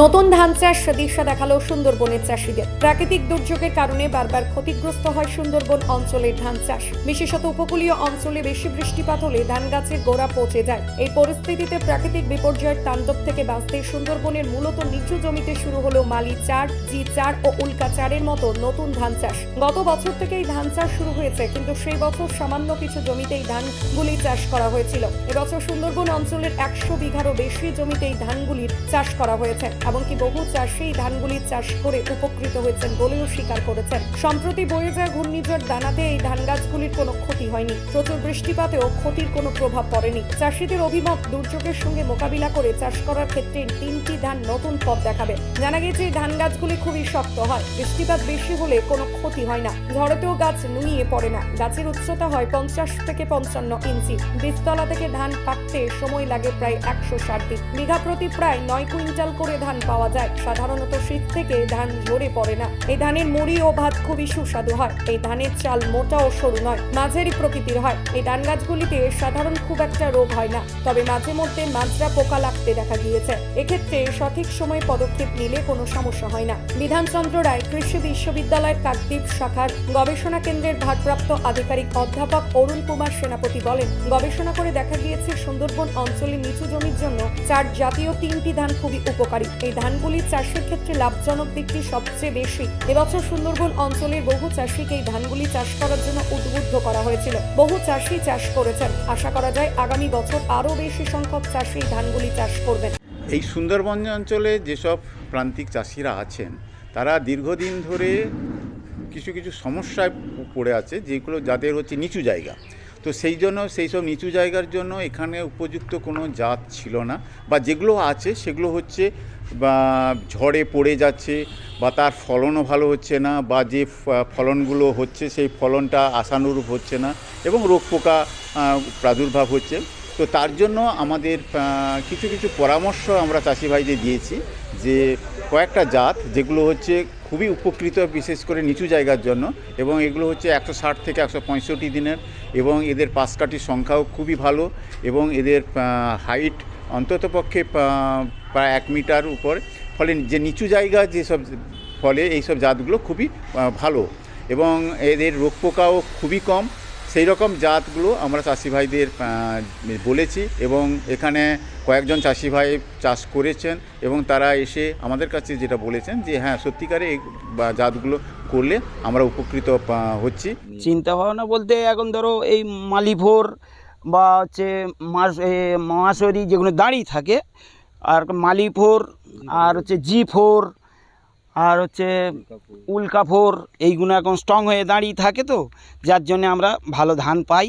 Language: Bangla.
নতুন ধান চাষ দিশা দেখাল সুন্দরবনের চাষিদের। প্রাকৃতিক দুর্যোগের কারণে বারবার ক্ষতিগ্রস্ত হয় সুন্দরবন অঞ্চলের ধান চাষ। বিশেষত উপকূলীয় অঞ্চলে বেশি বৃষ্টিপাত হলে ধান গাছের গোড়া পচে যায়। এই পরিস্থিতিতে প্রাকৃতিক বিপর্যয়ের তাণ্ডব থেকে বাঁচতে সুন্দরবনের মূলত নিচু জমিতে শুরু হলো মালি চার, জি চার ও উল্কা চারের মতো নতুন ধান চাষ। গত বছর থেকেই ধান চাষ শুরু হয়েছে, কিন্তু সেই বছর সামান্য কিছু জমিতেই ধানগুলি চাষ করা হয়েছিল। এবছর সুন্দরবন অঞ্চলের একশো বিঘারও বেশি জমিতেই ধানগুলির চাষ করা হয়েছে। এমনকি বহু চাষি এই ধানগুলির চাষ করে উপকৃত হয়েছেন বলেও স্বীকার করেছেন। সম্প্রতি বয়ে যায় ঘূর্ণিঝড় দানাতে এই ধান গাছগুলির কোনো ক্ষতি হয়নি। প্রচুর বৃষ্টিপাতেও ক্ষতির কোনো প্রভাব পড়েনি। চাষিদের অভিমত, দুর্যোগের সঙ্গে মোকাবিলা করে চাষ করার ক্ষেত্রে তিনটি ধান নতুন পথ দেখাবে। জানা গেছে এই ধান গাছগুলি খুবই শক্ত হয়। বৃষ্টিপাত বেশি হলে কোনো ক্ষতি হয় না। ঝড়েতেও গাছ নুইয়ে পড়ে না। গাছের উচ্চতা হয় পঞ্চাশ থেকে পঞ্চান্ন ইঞ্চি। বীজতলা থেকে ধান পাকতে সময় লাগে প্রায় একশো ষাট দিন। বিঘা প্রতি প্রায় নয় কুইন্টাল করে ধান পাওয়া যায়। সাধারণত শীত থেকে ধান ঝরে পড়ে না। এই ধানের মুড়ি ও ভাত খুবই সুস্বাদু হয়। এই ধানের চাল মোটা ও সরু নয়, মাঝারি প্রকৃতির হয়। এই ধান গাছগুলিতে সাধারণ খুব একটা রোগ হয় না, তবে মাঝে মধ্যে মাজরা পোকা লাগতে দেখা গিয়েছে। এক্ষেত্রে সঠিক সময়ে পদক্ষেপ নিলে কোনো সমস্যা হয় না। বিধানচন্দ্র রায় কৃষি বিশ্ববিদ্যালয়ের কাকদ্বীপ শাখার গবেষণা কেন্দ্রের ভারপ্রাপ্ত আধিকারিক অধ্যাপক অরুণ কুমার সেনাপতি বলেন, গবেষণা করে দেখা গিয়েছে সুন্দরবন অঞ্চলে নিচু জমির জন্য চার জাতীয় তিনটি ধান খুবই উপকারী। এই ধানগুলি চাষের ক্ষেত্রে লাভজনক দিকটি সবচেয়ে বেশি। এবছর সুন্দরবন অঞ্চলের বহু চাষিকে এই ধানগুলি চাষ করার জন্য উদ্বুদ্ধ করা হয়েছিল। বহু চাষি চাষ করেছেন। আশা করা যায় আগামী বছর আরও বেশি সংখ্যক চাষি এই ধানগুলি চাষ করবেন। এই সুন্দরবন অঞ্চলে যেসব প্রান্তিক চাষিরা আছেন, তারা দীর্ঘদিন ধরে কিছু কিছু সমস্যায় পড়ে আছে, যেগুলো যাদের হচ্ছে নিচু জায়গা। তো সেই জন্য, সেই সব নিচু জায়গার জন্য এখানে উপযুক্ত কোনো জাত ছিল না। বা যেগুলো আছে, সেগুলো হচ্ছে, বা ঝড়ে পড়ে যাচ্ছে, বা তার ফলনও ভালো হচ্ছে না, বা যে ফলনগুলো হচ্ছে, সেই ফলনটা আশানুরূপ হচ্ছে না, এবং রোগ পোকা প্রাদুর্ভাব হচ্ছে। তো তার জন্য আমাদের কিছু কিছু পরামর্শ আমরা চাষি ভাইদের দিয়েছি যে কয়েকটা জাত যেগুলো হচ্ছে খুবই উপকৃত বিশেষ করে নিচু জায়গার জন্য এবং এগুলো হচ্ছে একশো ষাট থেকে একশো পঁয়ষট্টি দিনের এবং এদের পাশকাঠির সংখ্যাও খুবই ভালো এবং এদের হাইট অন্ততপক্ষে প্রায় এক মিটার উপর। ফলে যে নিচু জায়গা যেসব ফলে এইসব জাতগুলো খুবই ভালো এবং এদের রোগ পোকাও খুবই কম সেই রকম জাতগুলো আমরা চাষি ভাইদের বলেছি এবং এখানে কয়েকজন চাষি ভাই চাষ করেছেন এবং তারা এসে আমাদের কাছে যেটা বলেছেন যে হ্যাঁ সত্যিকারে এই জাতগুলো করলে আমরা উপকৃত হচ্ছি। চিন্তা ভাবনা বলতে এখন ধরো এই মালিভোর বা হচ্ছে মাস মাসরি যেগুলো দাঁড়িয়ে থাকে, আর মালিফোর আর হচ্ছে জি ফোর আর হচ্ছে উল্কাফোর এইগুলো এখন স্ট্রং হয়ে দাঁড়িয়ে থাকে তো, যার জন্যে আমরা ভালো ধান পাই।